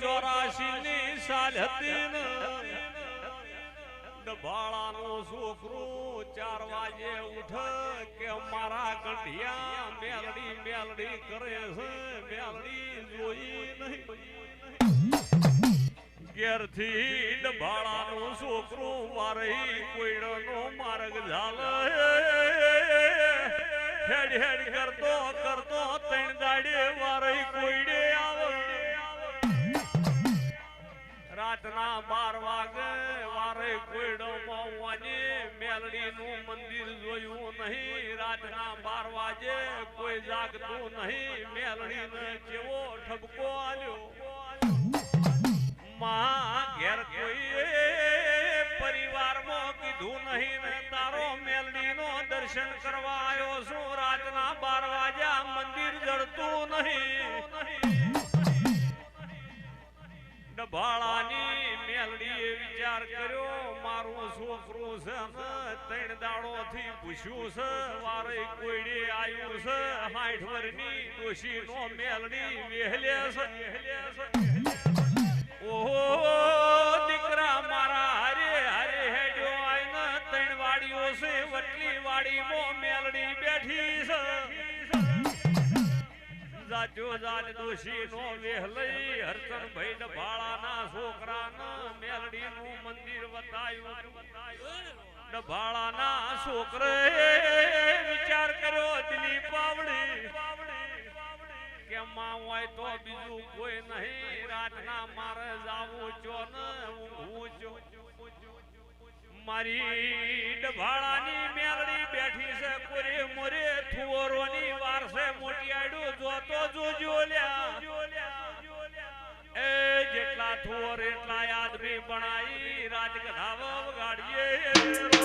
ચોરાશી ની સાલ હતી ને છોકરો ચાર વાગે ઉઠ કે મારા ગંઢિયા મેલડી મેલડી કરે છે, મેલડી જોઈ નહીં. ઘેરથી ડભાળાનો છોકરો મારી કોઈડનો માર્ગ ઝાલ. હેડ હેડ કરતો કરતો રાતના બાર વાગે વારે કોઈડો મોવાની મેલડીનું મંદિર જોયું નહીં. રાતના બાર વાગે કોઈ જાગતું નહીં. મેલડીને જેવો ઠપકો આલ્યો. માં ઘેર કોઈ પરિવારમાં કીધું નહીં ને તારો મેલડીનો દર્શન કરવા આવ્યો છું. રાતના બાર વાગ્યા મંદિર જડતું નહીં. છોકરું છે ત્રણ દાડો થી પૂછ્યું છે, વારે કોઈડે આવ્યું છે? હાઠ વરની ડોશી નો મેલડી વેહલે ઓહો, દીકરા મારા, હરે હરે હેડ્યો આઈને ત્રણ વાડીઓ છે, વટલી વાડીમાં મેલડી બેઠી છે. જાજો જાજ દોશી નો વેહલઈ હરચન ભાઈ ડભાળાના છોકરાના મેલડી નું મંદિર બતાયું ડભાળાના છોકરે વિચાર કર્યો દિલી પાવડી મારે જાવું છો મારી ડભાળાની મેલડી બેઠી છે કોરે મોરે થુવરોની વારસે મોટી આડું જોતો જોજો લ્યા. થુવર એટલા આદમી બનાવી રાજગઢાવ વગાડીએ.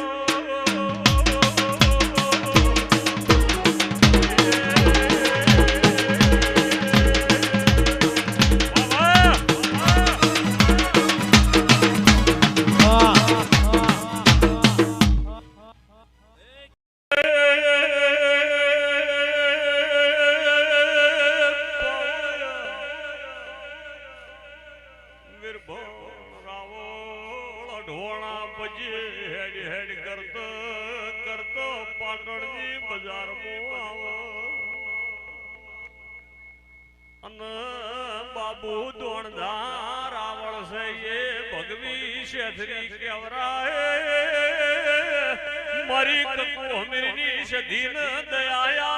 ઢોળા પછી હેડ હેડ કરતો કરતો પાટણની બજારમાં આવો. અને બાબુ દોણધાર આવડશે એ ભગવી શેઠરી કેવરાય મારી કકુ હમીરની સધીન દયા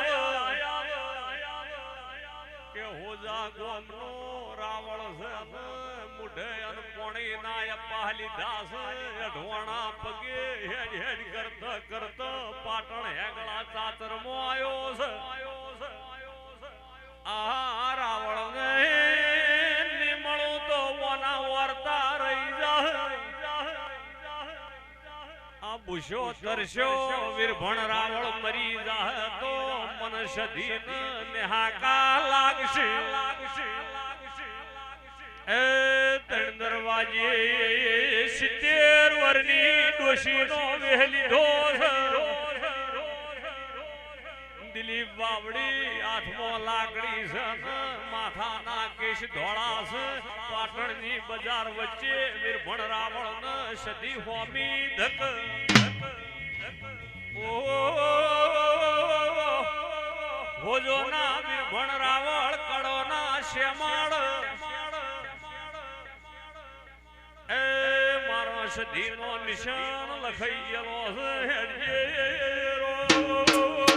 કે હોજા ગોમનો રાવળ છે મુઢે અન પોણી ના પાહલી દાસ, અઢવાણા પગે હેડ હેડ કરતા કરતા પાટણ હેગળા ચાતર મો આયો છે. આ રાવળ ને નિમણું તો વના વર્તા રહી જા આ બુશો તરસ્યો, વીરભણ રાવળ મરી જાહે તો મન સધીન નેહાકા લાગશે. એ ઢોસ દિલીપ બાવડી હાથમાં લાકડી છે ને માથાના કેશ ધોળા છે પાટણની બજાર વચ્ચે નિર્ભણ રાવણ ને સદી હોમી ધક. હોજોના નિર્ભણ રાવણ કડોના ના એ સદીનો નિશાન લખાઈ ગયેલો છે